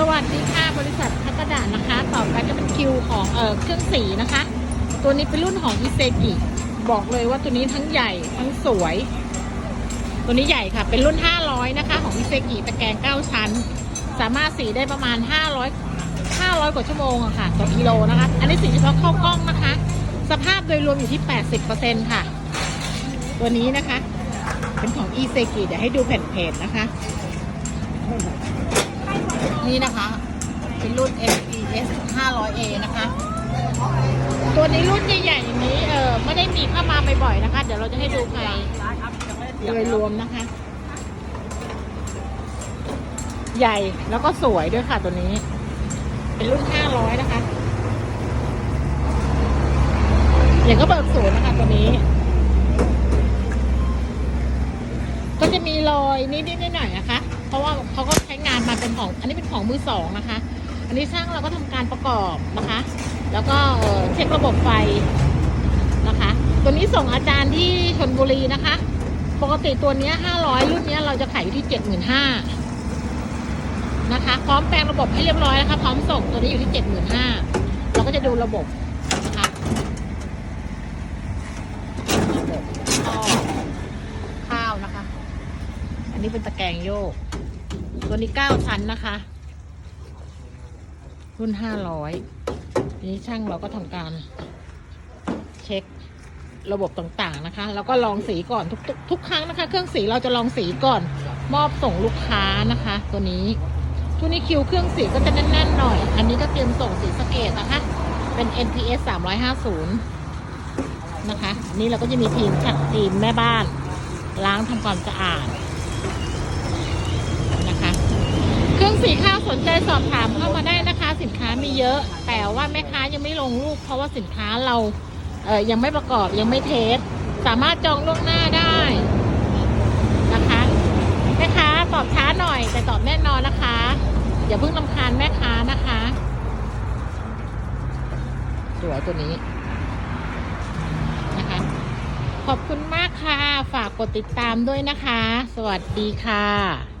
สวัสดีค่ะบริษัทพัตดานะคะ ต่อไปก็เป็นคิวของเออเครื่องสีนะคะ ตัวนี้เป็นรุ่นของอิเซกิบอกเลยว่าตัวนี้ทั้งใหญ่ทั้งสวย ตัวนี้ใหญ่ค่ะ เป็นรุ่น 500 นะคะ ของอิเซกิตะแกรง 9 ชั้น สามารถสีได้ประมาณ 500 500 กว่าชั่วโมงอะค่ะ ต่อกิโลนะคะ อันนี้สีเฉพาะเข้ากล้องนะคะ สภาพโดยรวมอยู่ที่ 80%ค่ะ ตัวนี้นะคะ เป็นของอิเซกิเดี๋ยวให้ดูแผ่นเพจนะคะ นี่นะคะ เป็นรุ่น MPS 500A นะคะ ตัวนี้รุ่นใหญ่ๆอย่างนี้เออไม่ได้มีเข้ามาบ่อยๆนะคะ เดี๋ยวเราจะให้ดูภายโดยรวมนะคะ ใหญ่แล้วก็สวยด้วยค่ะตัวนี้ เป็นรุ่น 500 นะคะ อย่างก็เบิกศูนย์นะคะตัวนี้ ก็จะมีรอยนิดๆหน่อยๆนะคะ เพราะว่าเขาก็ใช้งานมาเป็นของ อันนี้เป็นของมือสองนะคะ อันนี้ช่างเราก็ทำการประกอบนะคะ แล้วก็เช็คระบบไฟนะคะ ตัวนี้ส่งอาจารย์ที่ชนบุรีนะคะ ปกติตัวนี้ห้าร้อยรุ่นนี้เราจะขายอยู่ที่เจ็ดหมื่นห้านะคะ พร้อมแปลงระบบให้เรียบร้อยนะคะ พร้อมส่งตัวนี้อยู่ที่เจ็ดหมื่นห้าเราก็จะดูระบบนะคะบบท่อข้าวนะคะ อั นี้เป็นตะแกรงโยก ตัวนี้เก้าชั้นนะคะ รุ่นห้าร้อยนี้ช่างเราก็ทำการเช็คระบบต่างๆนะคะ แล้วก็ลองสีก่อนทุกๆทุกครั้งนะคะ เครื่องสีเราจะลองสีก่อน มอบส่งลูกค้านะคะ ตัวนี้ตัวนี้คิวเครื่องสีก็จะแน่นๆหน่อย อันนี้ก็เตรียมส่งสีสเกตนะคะ เป็น NPS 350 นะคะนนี้เราก็จะมีทีมชัดทีมแม่บ้าน ล้างทำความสะอาดนะคะ เครื่อง สีข้าวสนใจสอบถามเข้ามาได้นะคะ สินค้ามีเยอะ แต่ว่าแม่ค้ายังไม่ลงรูป เพราะว่าสินค้าเราเอ่ยยังไม่ประกอบยังไม่เทส สามารถจองล่วงหน้าได้นะคะแม่ค้าตอบช้าหน่อย แต่ตอบแน่นอนนะคะ อย่าเพิ่งลำคาญแม่ค้านะคะสวยตัวนี้นะคะ ขอบคุณมากค่ะ ฝากกดติดตามด้วยนะคะ สวัสดีค่ะ